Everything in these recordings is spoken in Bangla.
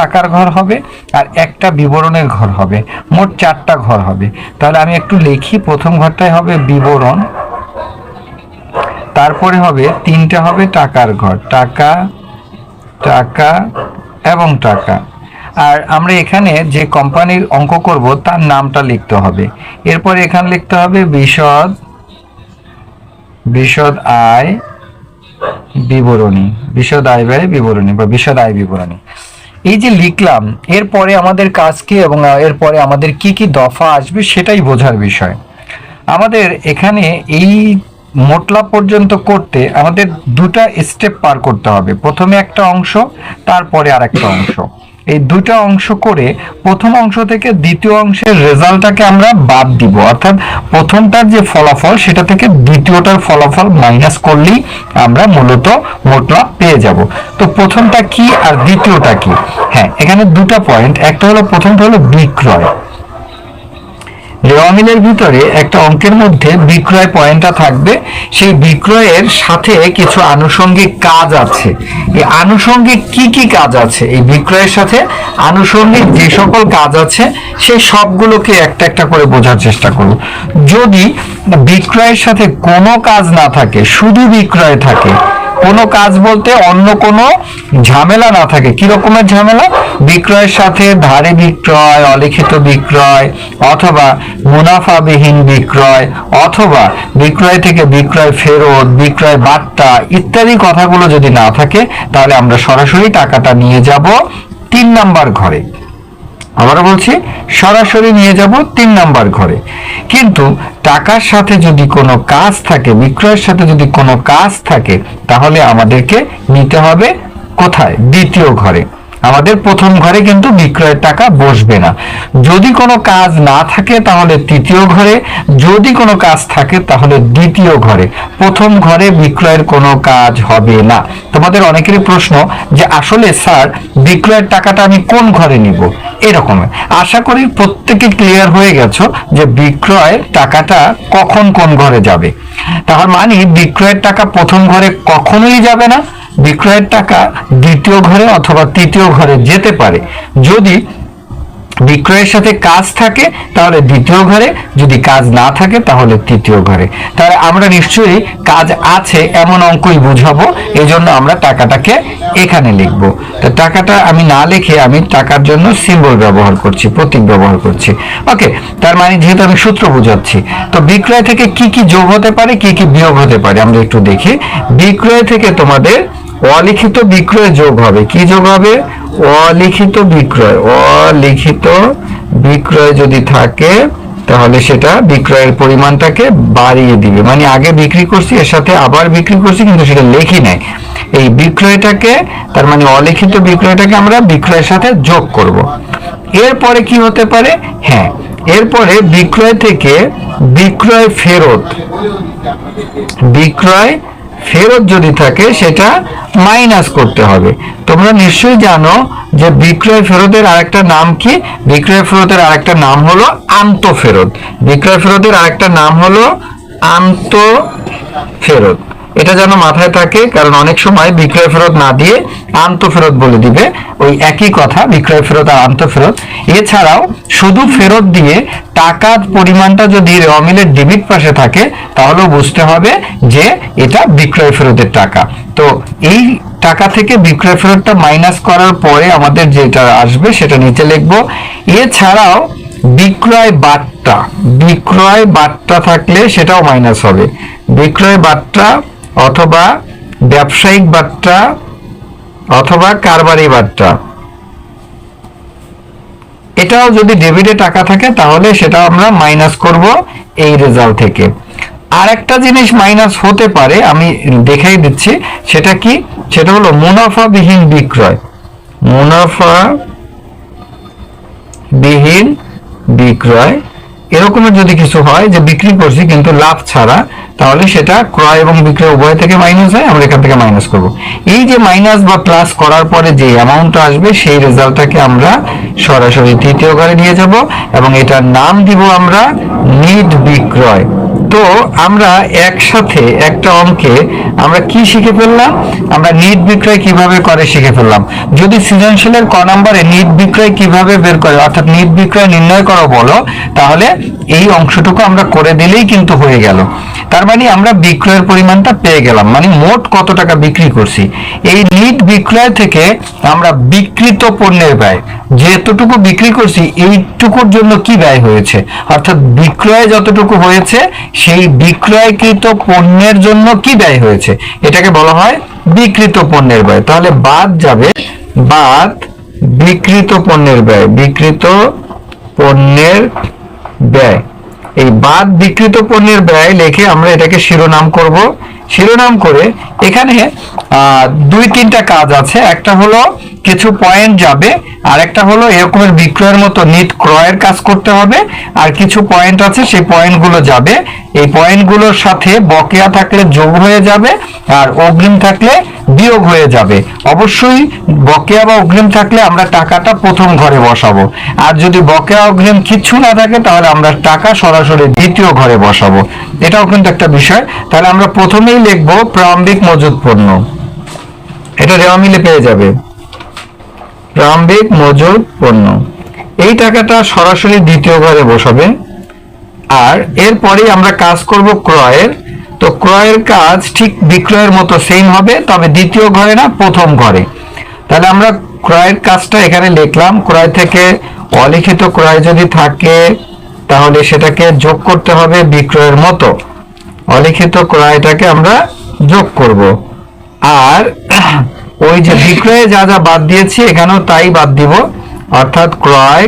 টাকার ঘর হবে আর একটা বিবরণের ঘর হবে। মোট চারটা ঘর হবে। তাহলে আমি একটু লিখি। প্রথম ঘরটাই হবে বিবরণ। তারপরে হবে তিনটা হবে টাকার ঘর। টাকা টাকা এবং টাকা। আর আমরা এখানে যে কোম্পানির অঙ্ক করব, তার নামটা লিখতে হবে। এরপর এখানে লিখতে হবে বিশদ বিশদ আয় বিবরণী। বিশদ আয় ব্যয় বিবরণী বা বিশদ আয় বিবরণী। এই যে লিখলাম, এরপরে আমাদের কাজ কি এবং এরপরে আমাদের কি কি দফা আসবে সেটাই বোঝার বিষয়। আমাদের এখানে এই মোটলা পর্যন্ত করতে আমাদের দুটা স্টেপ পার করতে হবে। প্রথমে একটা অংশ, তারপরে আর একটা অংশ। এই দুটা অংশ করে প্রথম অংশ থেকে দ্বিতীয় অংশের রেজাল্টটাকে আমরা বাদ দিব। অর্থাৎ প্রথমটার যে ফলাফল, সেটা থেকে দ্বিতীয়টার ফলাফল মাইনাস করলেই আমরা মূলত মোটলা পেয়ে যাব। তো প্রথমটা কি আর দ্বিতীয়টা কি? হ্যাঁ এখানে দুটা পয়েন্ট একটা হলো, প্রথমটা হলো বিক্রয়। মিলের ভিতরে একটা অঙ্কের মধ্যে বিক্রয় পয়েন্টটা থাকবে। সেই বিক্রয়ের সাথে কিছু আনুষঙ্গিক কাজ আছে। এই আনুষঙ্গিক কি কি কাজ আছে? এই বিক্রয়ের সাথে আনুষঙ্গিক যে সকল কাজ আছে সেই সবগুলোকে একটা একটা করে বোঝার চেষ্টা করব। যদি বিক্রয়ের সাথে কোনো কাজ না থাকে, শুধু বিক্রয় থাকে কোনো কাজ বলতে অন্য কোনো ঝামেলা না থাকে। কি রকমের ঝামেলা? বিক্রয়ের সাথে ধারে বিক্রয়, অলিখিত বিক্রয়, অথবা মুনাফাবিহীন বিক্রয়, অথবা বিক্রয় থেকে বিক্রয় ফেরত, বিক্রয় বার্তা ইত্যাদি কথাগুলো যদি না থাকে, তাহলে আমরা সরাসরি টাকাটা নিয়ে যাব তিন নাম্বার ঘরে। আবারও বলছি, সরাসরি নিয়ে যাব তিন নাম্বার ঘরে। কিন্তু টাকার সাথে যদি কোনো কাজ থাকে, বিক্রয়ের সাথে যদি কোনো কাজ থাকে, তাহলে আমাদেরকে নিতে হবে কোথায়? দ্বিতীয় ঘরে। আমাদের প্রথম ঘরে কিন্তু বিক্রয়ের টাকা বসবে না। যদি কোনো কাজ না থাকে তাহলে তৃতীয় ঘরে, যদি কোনো কাজ থাকে তাহলে দ্বিতীয় ঘরে। প্রথম ঘরে বিক্রয়ের কোনো কাজ হবে না। তোমাদের অনেকেরই প্রশ্ন যে আসলে স্যার, বিক্রয়ের টাকাটা আমি কোন ঘরে নিব? এরকম। আশা করি প্রত্যেকে ক্লিয়ার হয়ে গেছো যে বিক্রয়ের টাকাটা কখন কোন ঘরে যাবে। তার মানে বিক্রয়ের টাকা প্রথম ঘরে কখনোই যাবে না বিক্রয়ের টাকা দ্বিতীয় ঘরে অথবা তৃতীয় ঘরে যেতে পারে। যদি বিক্রয়ের সাথে কাজ থাকে, তাহলে দ্বিতীয় ঘরে। যদি কাজ না থাকে, তাহলে তৃতীয় ঘরে। তাহলে আমরা নিশ্চয়ই কাজ আছে এমন অঙ্কই বুঝাবো এই জন্য আমরা টাকাটাকে এখানে লিখব। তো টাকাটা আমি না লিখে আমি টাকার জন্য সিম্বল ব্যবহার করছি, প্রতীক ব্যবহার করছি। ওকে তার মানে যেহেতু আমি সূত্র বোঝাচ্ছি, তো বিক্রয় থেকে কি কি যোগ হতে পারে, কি কি বিয়োগ হতে পারে, আমরা একটু দেখি। বিক্রয় থেকে তোমাদের অলিখিত বিক্রয় যোগ হবে। কি যোগ হবে? অলিখিত বিক্রয়। অলিখিত বিক্রয় যদি থাকে, তাহলে সেটা বিক্রয়ের পরিমাণটাকে বাড়িয়ে দিবে। মানে আগে বিক্রি করছি, এর সাথে আবার বিক্রি করছি, কিন্তু সেটা লেখি নাই। এই বিক্রয়টাকে, তার মানে অলিখিত বিক্রয়টাকে আমরা বিক্রয়ের সাথে যোগ করব। এরপরে কি হতে পারে? হ্যাঁ এরপরে বিক্রয় থেকে বিক্রয় ফেরত, বিক্রয় ফেরত যদি থাকে, সেটা মাইনাস করতে হবে। তোমরা নিশ্চয়ই জানো যে বিক্রয় ফেরতের আরেকটা নাম কি? বিক্রয় ফেরতের আরেকটা নাম হলো আন্ত ফেরত। বিক্রয় ফেরতের আরেকটা নাম হলো আন্ত ফেরত। এটা যেন মাথায় থাকে, কারণ অনেক সময় বিক্রয় ফেরত না দিয়ে আন্ত ফেরত বলে দিবে। ওই একই কথা, বিক্রয় ফেরত আর আন্ত ফেরত। এছাড়াও শুধু ফেরত দিয়ে টাকার পরিমাণটা যদি রমিলের ডেবিট পাশে থাকে, তাহলেও বুঝতে হবে যে এটা বিক্রয় ফেরতের টাকা। তো এই টাকা থেকে বিক্রয় ফেরতটা মাইনাস করার পরে আমাদের যেটা আসবে, সেটা নিচে লিখব। এছাড়াও বিক্রয় বার্তা বিক্রয় বার্তা থাকলে সেটাও মাইনাস হবে। বিক্রয় বার্তা অথবা ব্যবসায়িক বার্তা অথবা কারবারি বার্তা। এটাও যদি ডেবিটে টাকা থাকে, তাহলে সেটা আমরা মাইনাস করব এই রেজাল্ট থেকে। আর একটা জিনিস মাইনাস হতে পারে, আমি দেখাই দিচ্ছি, সেটা কি? সেটা হলো মুনাফাবিহীন বিক্রয়। মুনাফা বিহীন বিক্রয় এরকমের যদি কিছু হয় যে বিক্রি করছি কিন্তু লাভ ছাড়া, তাহলে সেটা ক্রয় এবং বিক্রয় উভয় থেকে মাইনাস হয়, আমরা এখান থেকে মাইনাস করব। এই যে মাইনাস বা প্লাস করার পরে যে অ্যামাউন্টটা আসবে, সেই রেজাল্টটাকে আমরা সরাসরি তৃতীয় ঘরে নিয়ে যাব এবং এটার নাম দিব আমরা নিট বিক্রয়। তো আমরা একসাথে একটা অঙ্কে আমরা কি শিখে ফেললাম? আমরা নিট বিক্রয় কীভাবে করে শিখে ফেললাম। যদি সৃজনশীলের ক নম্বরে নিট বিক্রয় কীভাবে বের করে, অর্থাৎ নিট বিক্রয় নির্ণয় করো বলো, তাহলে এই অংশটুকু আমরা করে দিলেই কিন্তু হয়ে গেল। তার মানে আমরা বিক্রয়ের পরিমাণটা পেয়ে গেলাম। মানে মোট কত টাকা বিক্রি করছি? এই নিট বিক্রয় থেকে আমরা বিকৃত পণ্যের ব্যয়, যেতটুকু বিক্রি করছি, এইটুকুর জন্য কি ব্যয় হয়েছে? অর্থাৎ বিক্রয় যতটুকু হয়েছে, সেই বিক্রয়কৃত পণ্যের জন্য কি ব্যয় হয়েছে? এটাকে বলা হয় বিকৃত পণ্যের ব্যয়। তাহলে বাদ যাবে, বাদ বিকৃত পণ্যের ব্যয়। বিকৃত পণ্যের ব্যয়। এই বাদ বিকৃত পণ্যের ব্যয় লেখে আমরা এটাকে শিরোনাম করব। শিরোনাম করে এখানে দুই তিনটা কাজ আছে। একটা হলো কিছু পয়েন্ট যাবে। আর একটা হলো এরকমের বিক্রয়ের মতো নিট ক্রয়ের কাজ করতে হবে। আর কিছু পয়েন্ট আছে, সেই পয়েন্টগুলো যাবে। এই পয়েন্টগুলোর সাথে বকেয়া থাকলে যোগ হয়ে যাবে আর অগ্রিম থাকলে বিয়োগ হয়ে যাবে। অবশ্যই বকেয়া বা অগ্রিম থাকলে আমরা টাকাটা প্রথম ঘরে বসাবো। আর যদি বকেয়া অগ্রিম কিচ্ছু না থাকে, তাহলে আমরা টাকা সরাসরি দ্বিতীয় ঘরে বসাবো। এটাও কিন্তু একটা বিষয়। তাহলে আমরা প্রথমেই লিখব প্রারম্ভিক মজুদ পণ্য। এটা দেওয়া মিলে পেয়ে যাবে। প্রারম্ভিক মজুর পণ্য। এই টাকাটা সরাসরি দ্বিতীয় ঘরে বসাবে। আর এরপরেই আমরা কাজ করব ক্রয়ের। তো ক্রয়ের কাজ ঠিক বিক্রয়ের মতো সেম হবে, তবে দ্বিতীয় ঘরে না, প্রথম ঘরে। তাহলে আমরা ক্রয়ের কাজটা এখানে লিখলাম। ক্রয় থেকে অলিখিত ক্রয় যদি থাকে, তাহলে সেটাকে যোগ করতে হবে বিক্রয়ের মতো। অলিখিত ক্রয়টাকে আমরা যোগ করব। আর ওই যে বিক্রয়ে যা যা বাদ দিয়েছি, এখানেও তাই বাদ দিব। অর্থাৎ ক্রয়,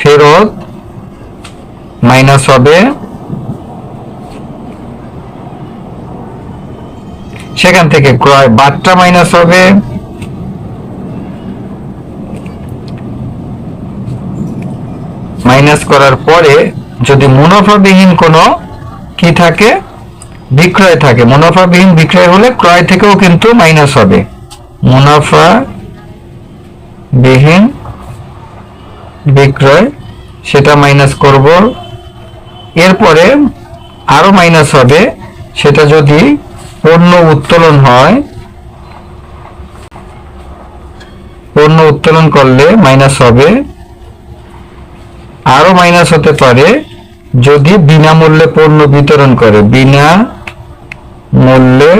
ফেরত মাইনাস হবে। সেখান থেকে ক্রয় বাদটা মাইনাস হবে। মাইনাস করার পরে যদি মুনাফাবিহীন কোনো কি থাকে? বিক্রয় থাকে। মুনাফাবিহীন বিক্রয় হলে ক্রয় থেকেও কিন্তু মাইনাস হবে। মুনাফা বিহীন বিক্রয়, সেটা মাইনাস করব। এরপরে আরও মাইনাস হবে, সেটা যদি পণ্য উত্তোলন হয় পণ্য উত্তোলন করলে মাইনাস হবে। আরও মাইনাস হতে পারে যদি বিনামূল্যে পণ্য বিতরণ করে। বিনা মূল্যে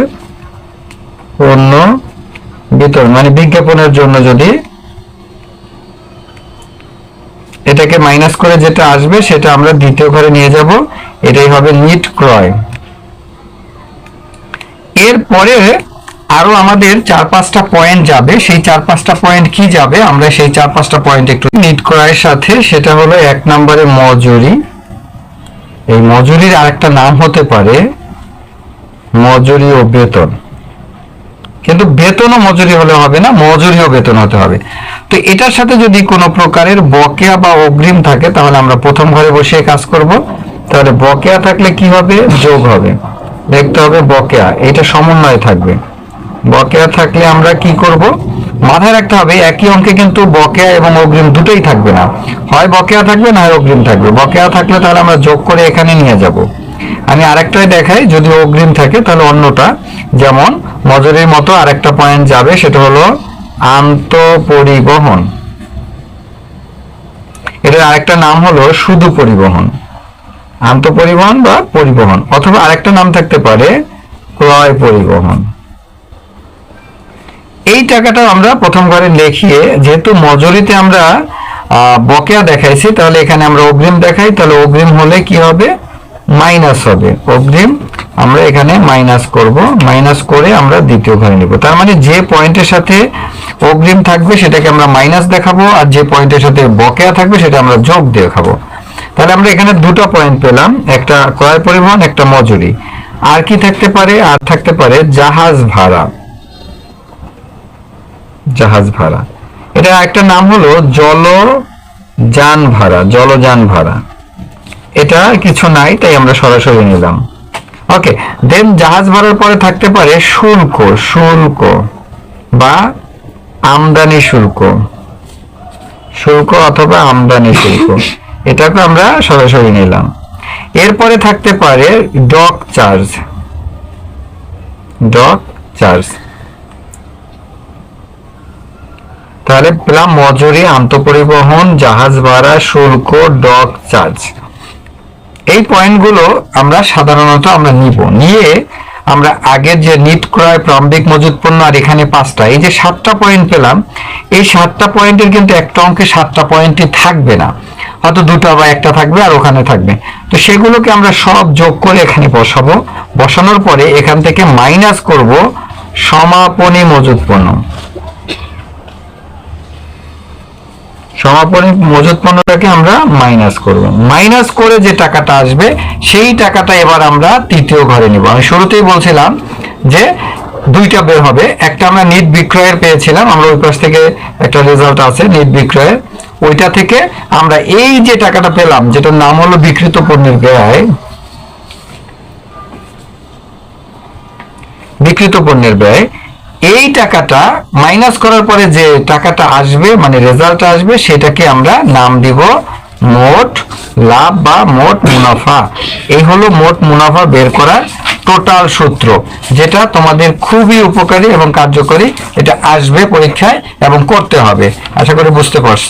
পণ্য বিতরণ মানে বিজ্ঞাপনের জন্য যদি এটাকে মাইনাস করে যেটা আসবে, সেটা আমরা দ্বিতীয় ঘরে নিয়ে যাব, এটাই হবে নিট ক্রয়। এরপরে আরও আমাদের চার পাঁচটা পয়েন্ট যাবে, সেই চার পাঁচটা পয়েন্ট কি যাবে? আমরা সেই চার পাঁচটা পয়েন্ট একটু নিট ক্রয়ের সাথে, সেটা হলো এক নম্বরে মজুরি। এই মজুরির আরেকটা নাম হতে পারে মজুরি ও বেতন। কিন্তু বেতন ও মজুরি হলে হবে না মজুরি ও বেতন হতে হবে। তো এটার সাথে যদি কোনো প্রকারের বকেয়া বা অগ্রিম থাকে, তাহলে আমরা প্রথম ঘরে বসে কাজ করব। তাহলে বকেয়া থাকলে কি হবে? যোগ হবে। দেখতে হবে বকেয়া, এটা সমন্বয় থাকবে। বকেয়া থাকলে আমরা কি করব? মাথায় রাখতে হবে, একই অঙ্কে কিন্তু বকেয়া এবং অগ্রিম দুটোই থাকবে না। হয় বকেয়া থাকবে, না হয় অগ্রিম থাকবে। বকেয়া থাকলে তাহলে আমরা যোগ করে এখানে নিয়ে যাব। আমি আরেকটাই দেখাই, যদি অগ্রিম থাকে তাহলে অন্যটা। যেমন, মজুরির মতো আরেকটা পয়েন্ট যাবে, সেটা হলো আন্ত পরিবহন এটার আরেকটা নাম হলো শুধু পরিবহন। আন্ত পরিবহন বা পরিবহন, অথবা আরেকটা নাম থাকতে পারে ক্রয় পরিবহন। এই টাকাটা আমরা প্রথম ঘরে লিখিয়ে, যেহেতু মজুরিতে আমরা বকেয়া দেখাইছি, তাহলে এখানে আমরা অগ্রিম দেখাই, তাহলে অগ্রিম হলে কি হবে? মাইনাস হবে। অগ্রিম আমরা এখানে মাইনাস করব। মাইনাস করে আমরা দ্বিতীয় ঘরে নিব। তার মানে যে পয়েন্টের সাথে অগ্রিম থাকবে সেটাকে আমরা মাইনাস দেখাবো, আর যে পয়েন্টের সাথে বকেয়া থাকবে সেটা আমরা যোগ দেখাবো তাহলে আমরা এখানে দুটো পয়েন্ট পেলাম, একটা ক্রয় পরিবহন, একটা মজুরি। আর কি থাকতে পারে? আর থাকতে পারে জাহাজ ভাড়া। জাহাজ ভাড়া। এটা একটা নাম হলো জলযান ভাড়া জলযান ভাড়া। এটা কিছু নাই, তাই আমরা সরাসরি নিলাম। ওকে দেন জাহাজ ভাড়ার পরে থাকতে পারে শুল্ক শুল্ক বা আমদানি শুল্ক। শুল্ক অথবা আমদানি শুল্ক, এটাকে আমরা সরাসরি নিলাম। এরপরে থাকতে পারে ডক চার্জ। Doc charge. তাহলে পেলাম মজুরি, আন্তঃপরিবহন, জাহাজ ভাড়া, শুল্ক, ডক চার্জ। এই পয়েন্টগুলো আমরা সাধারণত আমরা নিব। নিয়ে আমরা আগের যে নিট ক্রয়, প্রারম্ভিক মজুত পণ্য আর এখানে পাঁচটা, এই যে সাতটা পয়েন্ট পেলাম, এই সাতটা পয়েন্টের কিন্তু একটা অঙ্কে সাতটা পয়েন্টই থাকবে না। হয়তো দুটো বা একটা থাকবে আর ওখানে থাকবে। তো সেগুলোকে আমরা সব যোগ করে এখানে বসাবো। বসানোর পরে এখান থেকে মাইনাস করব সমাপনী মজুত পণ্য সমাপনী মজুত পণ্যটাকে আমরা মাইনাস করব। মাইনাস করে যে টাকাটা আসবে, সেই টাকাটা এবার আমরা তৃতীয় ঘরে নিব। আমি শুরুতেই বলছিলাম যে দুইটা বের হবে। একটা আমরা নিট বিক্রয়ের পেয়েছিলাম, আমরা ওই পাশ থেকে একটা রেজাল্ট আছে নিট বিক্রয়ের। ওইটা থেকে আমরা এই যে টাকাটা পেলাম, যেটার নাম হলো বিকৃত পণ্যের ব্যয় বিকৃত পণ্যের ব্যয় এই টাকাটা মাইনাস করার পরে যে টাকাটা আসবে মানে রেজাল্ট আসবে, সেটাকে আমরা নাম দিব মোট লাভ বা মোট মুনাফা। এই হলো মোট মুনাফা বের করার টোটাল সূত্র, যেটা তোমাদের খুবই উপকারী এবং কার্যকরী। এটা আসবে পরীক্ষায় এবং করতে হবে। আশা করি বুঝতে পারছ।